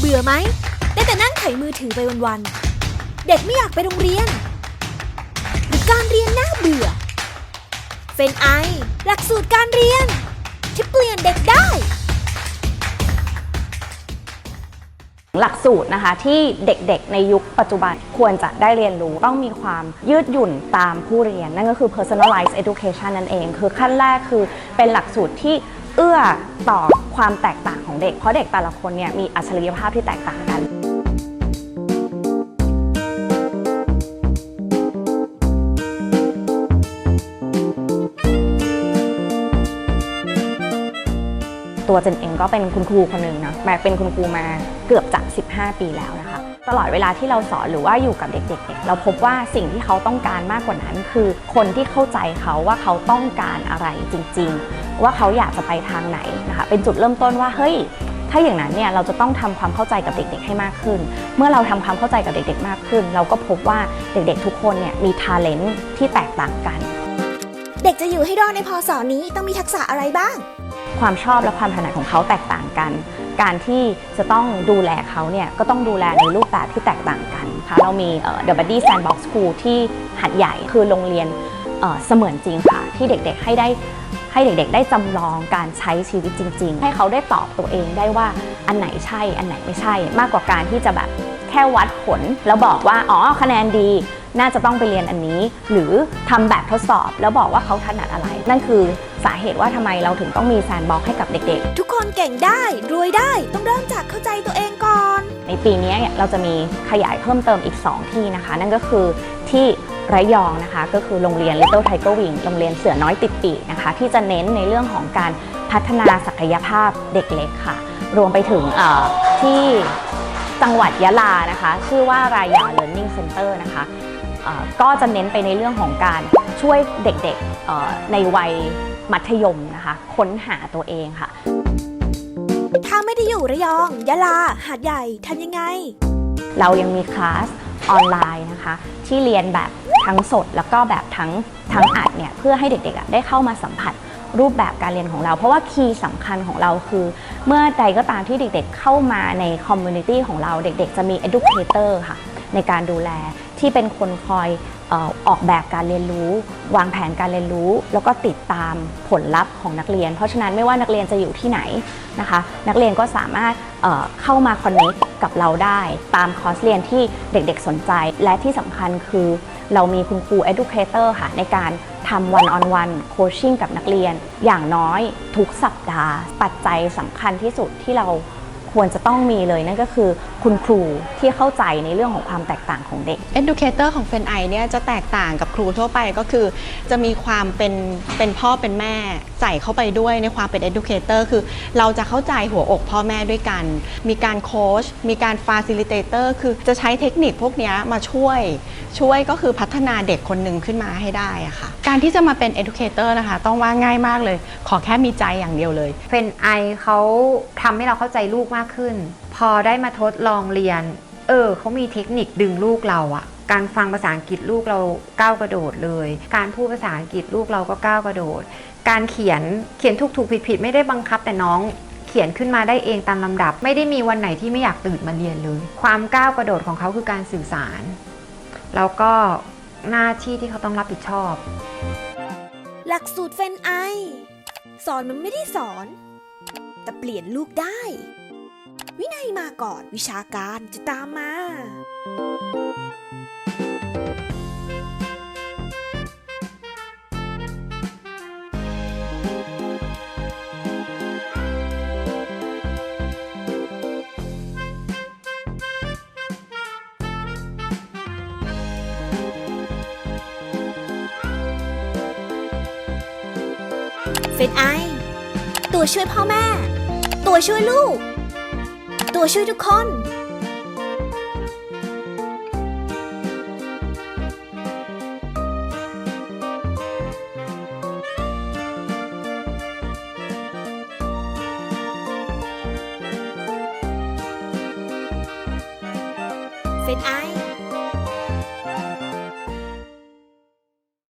เบื่อไหม ได้แต่นั่งไถมือถือไปวันๆ เด็กไม่อยากไปโรงเรียน หรือการเรียนน่าเบื่อ เฟนไอ หลักสูตรการเรียน ที่เปลี่ยนเด็กได้หลักสูตรนะคะที่เด็กๆ ในยุคปัจจุบันควรจะได้เรียนรู้ ต้องมีความยืดหยุ่นตามผู้เรียน นั่นก็คือ personalized education นั่นเอง คือขั้นแรกคือเป็นหลักสูตรที่ เอื้อต่อความแตกต่างของเด็ก เพราะเด็กแต่ละคนเนี่ยมีอัจฉริยภาพที่แตกต่างกัน ตัวเจนเองก็เป็นคุณครูคนหนึ่งนะแม่เป็นคุณครูมาเกือบจะ 15 ปีแล้วนะคะ ตลอดเวลาที่เราสอนหรือว่าอยู่กับเด็กๆ เราพบว่าสิ่งที่เขาต้องการมากกว่านั้น คือคนที่เข้าใจเขาว่าเขาต้องการอะไรจริงๆ ว่าเขาอยากจะไปทางไหนนะคะเป็นจุดเริ่มต้นว่าเฮ้ยถ้าอย่างนั้นเนี่ยเราจะต้องทำความเข้าใจกับเด็กๆให้มากขึ้น เมื่อเราทำความเข้าใจกับเด็กๆมากขึ้น เราก็พบว่าเด็กๆทุกคนเนี่ยมีทาเลนต์ที่แตกต่างกัน เด็กจะอยู่ให้รอดในพศนี้ต้องมีทักษะอะไรบ้าง ความชอบและความถนัดของเขาแตกต่างกัน การที่จะต้องดูแลเขาเนี่ยก็ต้องดูแลในรูปแบบที่แตกต่างกันค่ะเรามีเอ่อ The Buddy Sandbox School ที่หัดใหญ่คือโรงเรียนเสมือนจริงค่ะ ที่เด็กๆให้ได้ให้เด็กๆ ได้จำลองการใช้ชีวิตจริง ๆ ให้เขาได้ตอบตัวเองได้ว่าอันไหนใช่อันไหนไม่ใช่ มากกว่าการที่จะแบบแค่วัดผล แล้วบอกว่าอ๋อคะแนนดี น่าจะต้องไปเรียนอันนี้ หรือทำแบบทดสอบแล้วบอกว่าเขาถนัดอะไร นั่นคือสาเหตุว่าทำไมเราถึงต้องมีแซนบ็อกให้กับเด็กๆ ทุกคนเก่งได้รวยได้ต้องเริ่มจากเข้าใจตัวเองก่อน ในปีนี้เนี่ยเราจะมีขยายเพิ่มเติมอีก 2 ที่นะคะ นั่นก็คือที่ระยองนะคะ ก็คือโรงเรียน Little Tiger Wing โรงเรียนเสือน้อยติดปีกนะคะ ที่จะเน้นในเรื่องของการพัฒนาศักยภาพเด็กเล็กค่ะ รวมไปถึงเอ่อที่จังหวัดยะลานะคะ ชื่อว่ารายา Learning Center นะคะเอ่อ ก็จะเน้นไปในเรื่องของการช่วยเด็กๆเอ่อในวัยมัธยมนะคะค้นหาตัวเองค่ะ ถ้าไม่ได้อยู่ระยอง ยะลา หาดใหญ่ทำยังไง เรายังมีคลาสออนไลน์นะคะ ที่เรียนแบบทั้งสดแล้วก็แบบทั้งทั้งอัดเนี่ยเพื่อให้เด็กๆอะได้เข้ามาสัมผัสรูปแบบการเรียนของเรา เพราะว่าคีย์สำคัญของเราคือ เมื่อใดก็ตามที่เด็กๆ เข้ามาในคอมมูนิตี้ของเราเด็กๆ จะมี educator ค่ะ ในการดูแล ที่เป็นคนคอยออกแบบการเรียนรู้ วางแผนการเรียนรู้ แล้วก็ติดตามผลลัพธ์ของนักเรียน เพราะฉะนั้นไม่ว่านักเรียนจะอยู่ที่ไหนนะคะ นักเรียนก็สามารถเข้ามา connect กับเราได้ตามคอร์สเรียนที่เด็กๆสนใจ และที่สำคัญคือเรามีคุณครู educator ค่ะในการทำ one on one coaching กับนักเรียน อย่างน้อยทุกสัปดาห์ ปัจจัยสำคัญที่สุดที่เรา ควรจะต้องมีเลยนั่นก็คือคุณครูที่เข้าใจในเรื่องของความแตกต่างของเด็ก Educator ของเฟนไอเนี่ยจะแตกต่างกับครูทั่วไปก็คือ จะมีความเป็นเป็นพ่อเป็นแม่ ใส่เข้าไปด้วยในความเป็น Educator คือเราจะเข้าใจหัวอกพ่อแม่ด้วยกัน มีการโค้ช มีการ Facilitator คือจะใช้เทคนิคพวกนี้มาช่วย ช่วยก็คือพัฒนาเด็กคนหนึ่งขึ้นมาให้ได้อะค่ะ การที่จะมาเป็น Educator นะคะ ต้องว่าง่ายมากเลย ขอแค่มีใจอย่างเดียวเลย เฟนไอเขาทำให้เราเข้าใจลูกมากขึ้น พอได้มาทดลองเรียน เออเขามีเทคนิคดึงลูกเราอะการฟังภาษาอังกฤษลูกเราก้าวกระโดดเลย การพูดภาษาอังกฤษลูกเราก็ก้าวกระโดด การเขียนเขียนถูกถูกผิดผิดไม่ได้บังคับแต่น้องเขียนขึ้นมาได้เองตามลำดับ ไม่ได้มีวันไหนที่ไม่อยากตื่นมาเรียนเลยความก้าวกระโดดของเขาคือการสื่อสาร แล้วก็หน้าที่ที่เขาต้องรับผิดชอบ หลักสูตรเฟนไอ สอนมันไม่ได้สอน แต่เปลี่ยนลูกได้ วินัยมาก่อนวิชาการจะตามมา เฟนไอ ตัวช่วยพ่อแม่ ตัวช่วยลูก ตัวช่วยทุกคนเฟนไอ